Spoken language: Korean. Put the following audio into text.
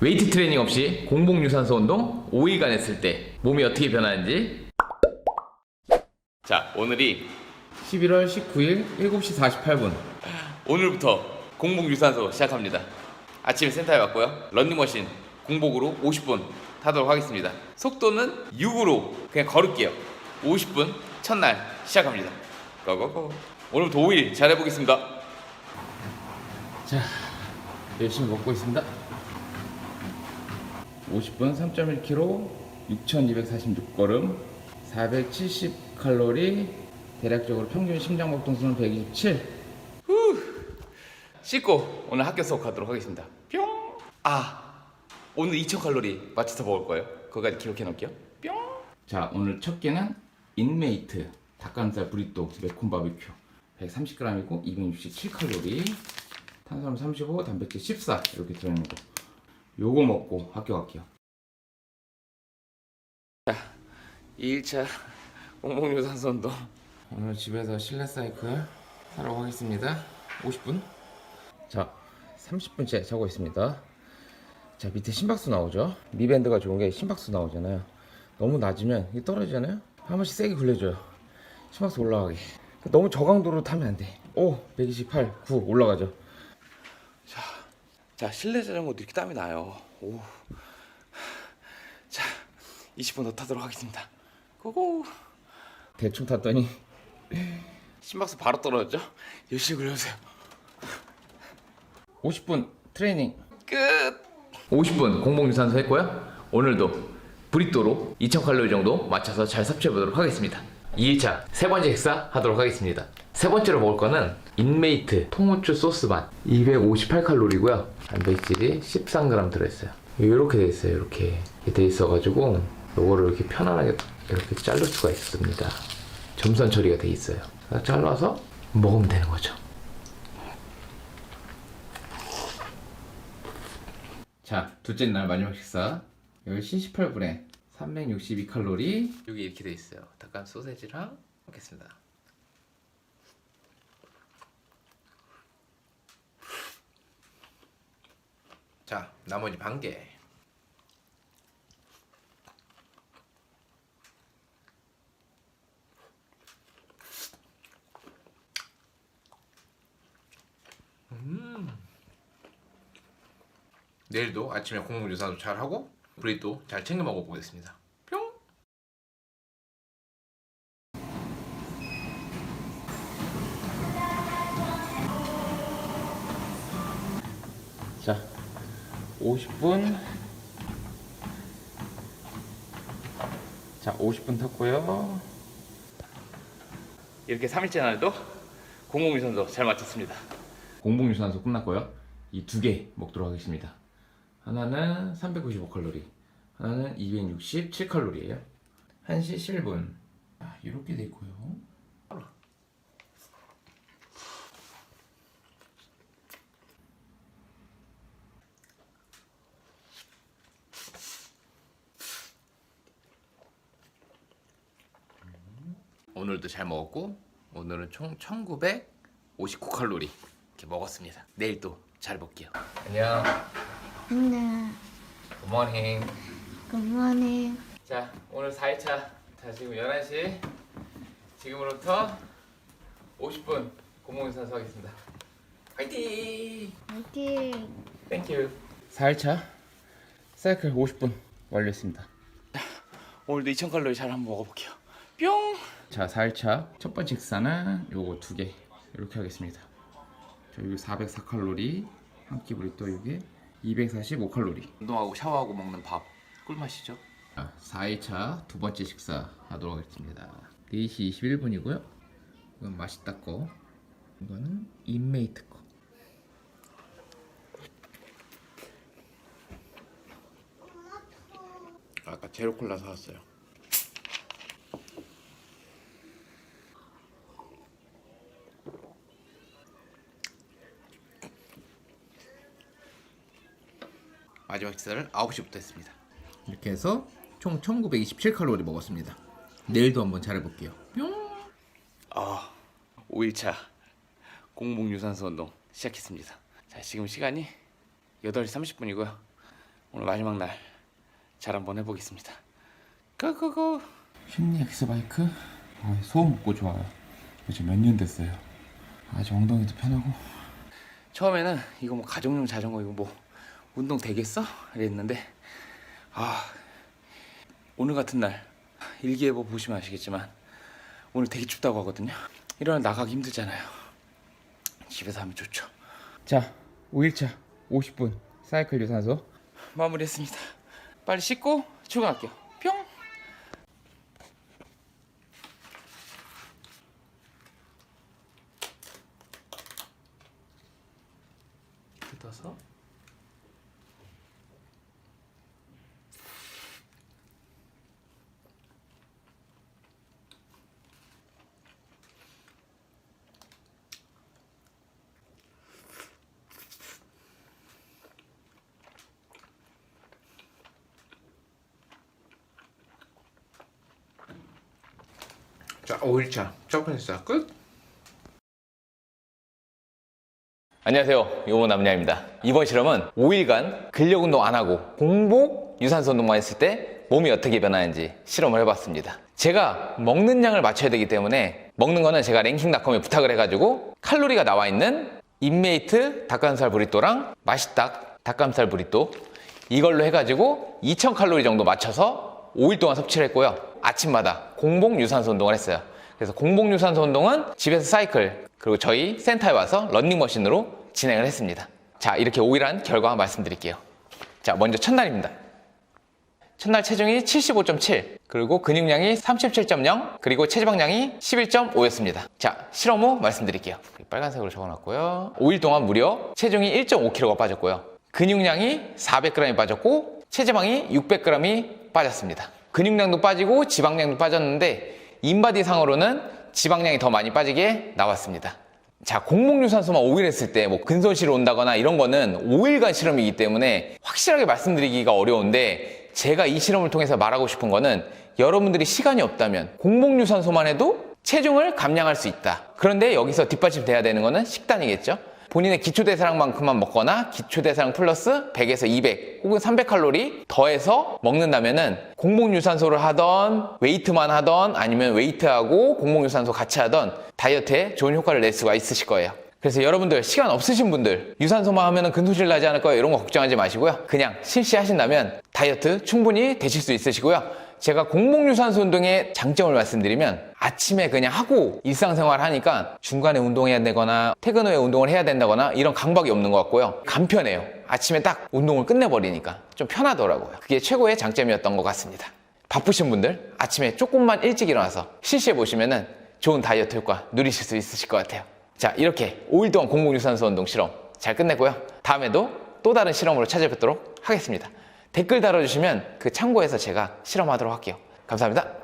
웨이트 트레이닝 없이 공복 유산소 운동 5일간 했을 때 몸이 어떻게 변하는지. 자 오늘이 11월 19일 7시 48분. 오늘부터 공복 유산소 시작합니다. 아침에 센터에 왔고요. 런닝머신 공복으로 50분 타도록 하겠습니다. 속도는 6으로 그냥 걸을게요. 50분 첫날 시작합니다. 고고고. 오늘부터 5일 잘해보겠습니다. 자 열심히 먹고 있습니다 50분 3.1km 6246걸음 470칼로리 대략적으로 평균 심장 박동수는 127 씻고 오늘 학교 수업하도록 하겠습니다. 뿅! 아 오늘 2000칼로리 맞춰서 먹을 거예요? 그거까지 기록해 놓을게요. 뿅! 자 오늘 첫 끼는 인메이트 닭가슴살 브리또 매콤 바비큐. 130g이고 267칼로리 탄수화물 35 단백질 14 이렇게 들어있는 거 요거 먹고 학교 갈게요. 자, 2일차 공복 유산소 운동. 오늘 집에서 실내 사이클 하러 가겠습니다. 50분. 자, 30분째 자고 있습니다. 자, 밑에 심박수 나오죠? 미밴드가 좋은 게 심박수 나오잖아요. 너무 낮으면 이게 떨어지잖아요? 한 번씩 세게 굴려줘요. 심박수 올라가게. 너무 저강도로 타면 안 돼. 오, 128, 9 올라가죠. 자 실내 자전거도 이렇게 땀이 나요. 오. 자 20분 더 타도록 하겠습니다. 고고. 대충 탔더니 심박수 바로 떨어졌죠? 열심히 굴려주세요. 50분 트레이닝. 끝. 50분 공복 유산소 했고요. 오늘도 브리또로 2000칼로리 정도 맞춰서 잘 섭취해 보도록 하겠습니다 2일차 세 번째 식사 하도록 하겠습니다. 세 번째로 먹을 거는 인메이트 통후추 소스반 258칼로리고요. 단백질이 13g 들어있어요. 이렇게 돼 있어요 이렇게 돼 있어가지고 요거를 이렇게 편안하게 이렇게 자를 수가 있습니다. 점선 처리가 돼 있어요. 잘라서 먹으면 되는 거죠. 자 둘째 날 마지막 식사. 10시 18분에 362칼로리. 여기 이렇게 돼 있어요. 닭간 소세지랑 먹겠습니다. 자 나머지 반개. 내일도 아침에 공복 유산소 잘 하고 브리또 잘 챙겨 먹어보겠습니다. 뿅. 자, 50분. 자, 50분 탔고요. 이렇게 3일째 날도 공복 유산소 잘 마쳤습니다. 공복 유산소 끝났고요. 이 두 개 먹도록 하겠습니다. 하나는 395칼로리, 하나는 267칼로리예요. 1시 11분. 아, 이렇게 돼 있고요. 오늘도 잘 먹었고 오늘은 총 1959칼로리 이렇게 먹었습니다. 내일 또 잘 볼게요. 안녕. 네, 굿모닝. 굿모닝. 자, 오늘 4일차. 자, 지금 11시. 지금으로부터 50분 공복 유산소 하겠습니다. 화이팅! 화이팅. 땡큐. 4일차 사이클 50분 완료했습니다. 오늘도 2000칼로리 잘 한번 먹어볼게요. 뿅! 자, 4일차 첫 번째 식사는 요거 두 개 이렇게 하겠습니다. 자, 여기 404칼로리 한 끼 브리 또 이게 245칼로리. 운동하고 샤워하고 먹는 밥 꿀맛이죠. 자, 4일차 두 번째 식사 하도록 하겠습니다. 4시 21분이고요. 이건 맛있다 거. 이거는 인메이트 거. 아까 제로 콜라 사왔어요. 마지막 식사를 9시부터 했습니다. 이렇게 해서 총 1927칼로리 먹었습니다. 내일도 한번 잘해볼게요. 뿅! 아, 5일차 공복 유산소 운동 시작했습니다. 자, 지금 시간이 8시 30분이고요. 오늘 마지막 날 잘 한번 해보겠습니다. 고고고. 휘니 엑스바이크 아, 소음 없고 좋아요. 이제 몇 년 됐어요. 아주 엉덩이도 편하고. 처음에는 이거 뭐 가정용 자전거 이거 뭐 운동 되겠어? 이랬는데 아 오늘 같은 날 일기예보 보시면 아시겠지만 오늘 되게 춥다고 하거든요. 이런 날 나가기 힘들잖아요. 집에서 하면 좋죠. 자, 5일차 50분 사이클 유산소 마무리했습니다. 빨리 씻고 출근할게요. 뿅. 뜯어서 자, 5일차 점프했어 끝. 안녕하세요. 요모 남녀입니다. 이번 실험은 5일간 근력 운동 안 하고 공복 유산소 운동만 했을 때 몸이 어떻게 변하는지 실험을 해봤습니다. 제가 먹는 양을 맞춰야 되기 때문에 먹는 거는 제가 랭킹닷컴에 부탁을 해가지고 칼로리가 나와 있는 인메이트 닭가슴살 브리또랑 맛있닭 닭가슴살 브리또 이걸로 해가지고 2000칼로리 정도 맞춰서 5일 동안 섭취를 했고요. 아침마다 공복 유산소 운동을 했어요. 그래서 공복 유산소 운동은 집에서 사이클 그리고 저희 센터에 와서 런닝머신으로 진행을 했습니다. 자 이렇게 5일한 결과 말씀드릴게요. 자 먼저 첫날입니다. 첫날 체중이 75.7 그리고 근육량이 37.0 그리고 체지방량이 11.5였습니다. 자 실험 후 말씀드릴게요. 빨간색으로 적어놨고요. 5일 동안 무려 체중이 1.5kg가 빠졌고요. 근육량이 400g이 빠졌고 체지방이 600g이 빠졌습니다. 근육량도 빠지고 지방량도 빠졌는데 인바디 상으로는 지방량이 더 많이 빠지게 나왔습니다. 자, 공복 유산소만 5일 했을 때 뭐 근손실이 온다거나 이런 거는 5일간 실험이기 때문에 확실하게 말씀드리기가 어려운데 제가 이 실험을 통해서 말하고 싶은 거는 여러분들이 시간이 없다면 공복 유산소만 해도 체중을 감량할 수 있다. 그런데 여기서 뒷받침 돼야 되는 거는 식단이겠죠. 본인의 기초대사량만큼만 먹거나 기초대사량 플러스 100에서 200 혹은 300칼로리 더해서 먹는다면은 공복유산소를 하던 웨이트만 하던 아니면 웨이트하고 공복유산소 같이 하던 다이어트에 좋은 효과를 낼 수가 있으실 거예요. 그래서 여러분들 시간 없으신 분들 유산소만 하면은 근손실 나지 않을 거예요. 이런 거 걱정하지 마시고요. 그냥 실시하신다면 다이어트 충분히 되실 수 있으시고요 제가 공복유산소 운동의 장점을 말씀드리면 아침에 그냥 하고 일상생활 하니까 중간에 운동해야 되거나 퇴근 후에 운동을 해야 된다거나 이런 강박이 없는 것 같고요. 간편해요. 아침에 딱 운동을 끝내버리니까 좀 편하더라고요. 그게 최고의 장점이었던 것 같습니다. 바쁘신 분들 아침에 조금만 일찍 일어나서 실시해 보시면은 좋은 다이어트 효과 누리실 수 있으실 것 같아요. 자 이렇게 5일 동안 공복유산소 운동 실험 잘 끝냈고요. 다음에도 또 다른 실험으로 찾아뵙도록 하겠습니다 댓글 달아주시면 그 참고해서 제가 실험하도록 할게요. 감사합니다